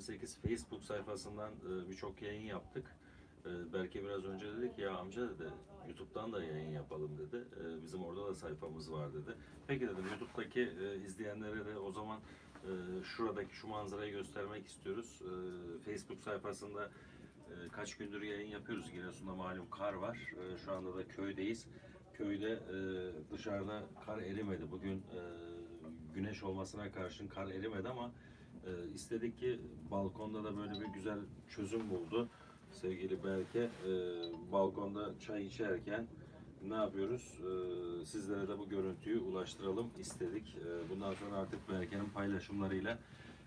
28 Facebook sayfasından e, birçok yayın yaptık. E, Berke biraz önce dedi ki ya amca dedi YouTube'dan da yayın yapalım dedi. E, Bizim orada da sayfamız var dedi. Peki dedim YouTube'daki e, izleyenlere de o zaman şuradaki şu manzarayı göstermek istiyoruz. Facebook sayfasında kaç gündür yayın yapıyoruz. Giresun'da malum kar var. E, Şu anda da köydeyiz. Köyde dışarıda kar erimedi. Bugün güneş olmasına karşın kar erimedi ama e, istedik ki balkonda da böyle bir güzel çözüm buldu. Sevgili Berke e, balkonda çay içerken ne yapıyoruz? E, sizlere de bu görüntüyü ulaştıralım istedik. E, bundan sonra artık Berke'nin paylaşımlarıyla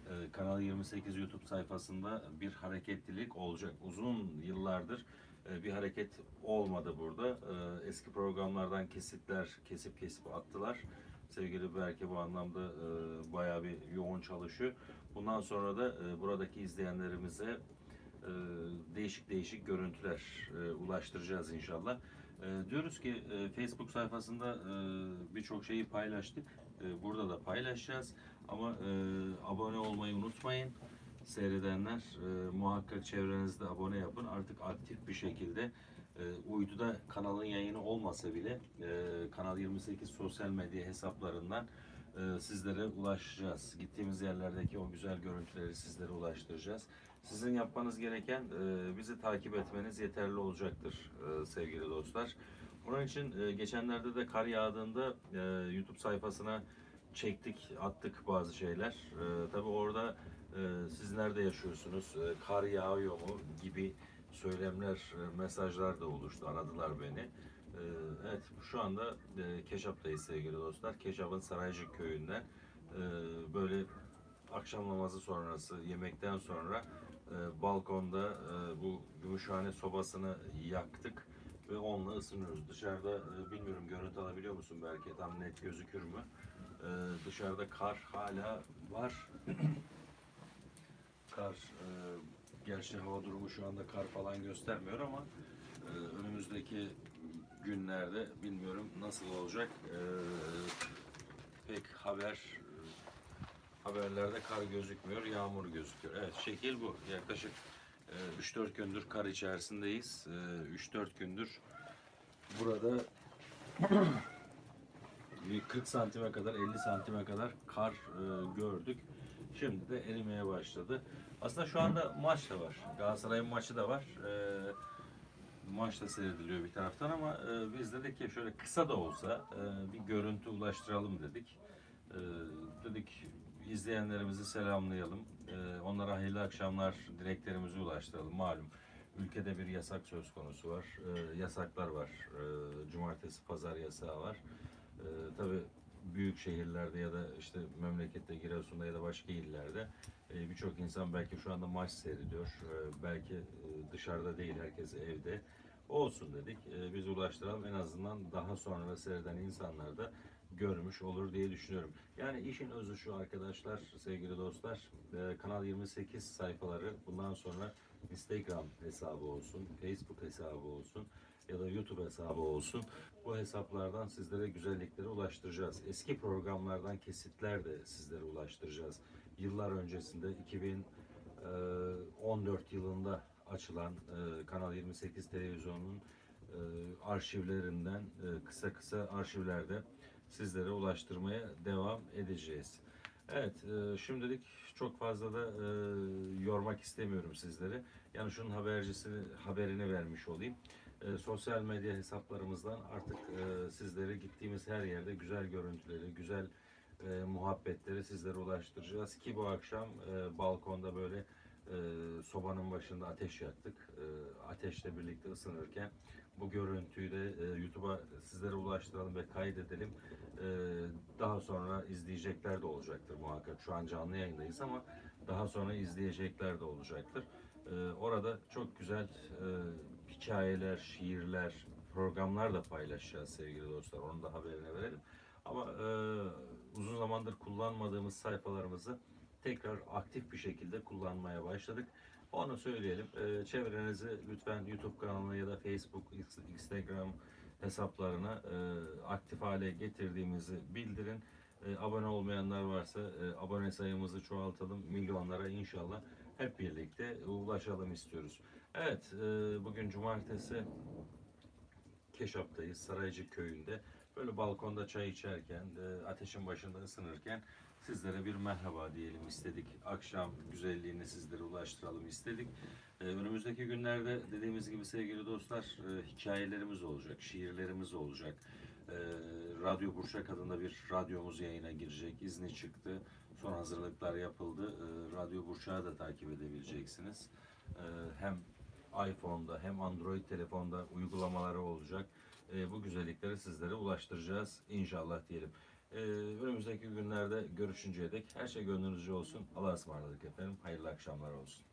e, Kanal 28 YouTube sayfasında bir hareketlilik olacak. Uzun yıllardır bir hareket olmadı burada. E, eski programlardan kesitler kesip kesip attılar. Sevgili Berke bu anlamda e, bayağı bir yoğun çalışıyor. Bundan sonra da e, buradaki izleyenlerimize e, değişik değişik görüntüler e, ulaştıracağız inşallah. E, diyoruz ki e, Facebook sayfasında e, birçok şeyi paylaştık. E, burada da paylaşacağız. Ama e, abone olmayı unutmayın. Seyredenler e, muhakkak çevrenizde abone yapın. Artık aktif bir şekilde e, uyduda kanalın yayını olmasa bile e, Kanal 28 sosyal medya hesaplarından e, sizlere ulaşacağız. Gittiğimiz yerlerdeki o güzel görüntüleri sizlere ulaştıracağız. Sizin yapmanız gereken e, bizi takip etmeniz yeterli olacaktır e, sevgili dostlar. Bunun için e, geçenlerde de kar yağdığında e, YouTube sayfasına çektik, attık bazı şeyler. E, tabii orada siz nerede yaşıyorsunuz, e, kar yağıyor mu gibi söylemler, e, mesajlar da oluştu. Aradılar beni. E, evet, şu anda e, Keşap'tayız sevgili dostlar. Keşap'ın Saraycık köyünden böyle akşam namazı sonrası, yemekten sonra e, balkonda bu gümüşhane sobasını yaktık ve onunla ısınıyoruz. Dışarıda bilmiyorum görüntü alabiliyor musun belki tam net gözükür mü? Dışarıda kar hala var. Kar e, gerçi hava durumu şu anda kar falan göstermiyor ama e, önümüzdeki günlerde bilmiyorum nasıl olacak. E, pek haber haberlerde kar gözükmüyor, yağmur gözüküyor. Evet, şekil bu. Yaklaşık e, 3-4 gündür kar içerisindeyiz. E, 3-4 gündür burada bir 40 santime kadar, 50 santime kadar kar e, gördük. Şimdi de erimeye başladı. Aslında şu anda maç da var. Galatasaray'ın maçı da var. E, maç da seyrediliyor bir taraftan ama e, biz dedik ki şöyle kısa da olsa e, bir görüntü ulaştıralım dedik. E, dedik izleyenlerimizi selamlayalım. E, onlara hayırlı akşamlar dileklerimizi ulaştıralım. Malum ülkede bir yasak söz konusu var. E, yasaklar var. E, cumartesi, pazar yasağı var. E, tabii büyük şehirlerde ya da işte memlekette Giresun'da ya da başka illerde e, birçok insan belki şu anda maç seyrediyor. E, belki e, dışarıda değil herkes evde. Olsun dedik. E, biz ulaştıralım en azından daha sonra seyreden insanlar da görmüş olur diye düşünüyorum. Yani işin özü şu arkadaşlar, sevgili dostlar. Kanal 28 sayfaları bundan sonra Instagram hesabı olsun, Facebook hesabı olsun ya da YouTube hesabı olsun. Bu hesaplardan sizlere güzellikleri ulaştıracağız. Eski programlardan kesitler de sizlere ulaştıracağız. Yıllar öncesinde 2014 yılında açılan e, Kanal 28 televizyonunun e, arşivlerinden e, kısa kısa arşivlerde sizlere ulaştırmaya devam edeceğiz. Evet, e, şimdilik çok fazla da e, yormak istemiyorum sizleri. Yani şunun habercisini, haberini vermiş olayım. E, sosyal medya hesaplarımızdan artık e, sizlere gittiğimiz her yerde güzel görüntüleri, güzel e, muhabbetleri sizlere ulaştıracağız. Ki bu akşam e, balkonda böyle e, sobanın başında ateş yaktık. E, ateşle birlikte ısınırken bu görüntüyü de e, YouTube'a sizlere ulaştıralım ve kaydedelim. E, daha sonra izleyecekler de olacaktır muhakkak. Şu an canlı yayındayız ama daha sonra izleyecekler de olacaktır. E, orada çok güzel e, hikayeler, şiirler, programlar da paylaşacağız sevgili dostlar. Onun da haberini verelim. Ama e, uzun zamandır kullanmadığımız sayfalarımızı tekrar aktif bir şekilde kullanmaya başladık. Onu söyleyelim. E, çevrenizi lütfen YouTube kanalına ya da Facebook, Instagram hesaplarına e, aktif hale getirdiğimizi bildirin. E, abone olmayanlar varsa e, abone sayımızı çoğaltalım. Milyonlara inşallah hep birlikte ulaşalım istiyoruz. Evet, e, bugün cumartesi Keşap'tayız, Saraycı köyünde. Böyle balkonda çay içerken, e, ateşin başında ısınırken sizlere bir merhaba diyelim istedik. Akşam güzelliğini sizlere ulaştıralım istedik. E, önümüzdeki günlerde dediğimiz gibi sevgili dostlar hikayelerimiz olacak, şiirlerimiz olacak. Radyo Burçak adında bir radyomuz yayına girecek. İzni çıktı. Son hazırlıklar yapıldı. E, Radyo Burçak'ı da takip edebileceksiniz. E, hem iPhone'da hem Android telefonda uygulamaları olacak. E, bu güzellikleri sizlere ulaştıracağız inşallah diyelim. Önümüzdeki günlerde görüşünceye dek her şey gönlünüzce olsun. Allah'a ısmarladık efendim. Hayırlı akşamlar olsun.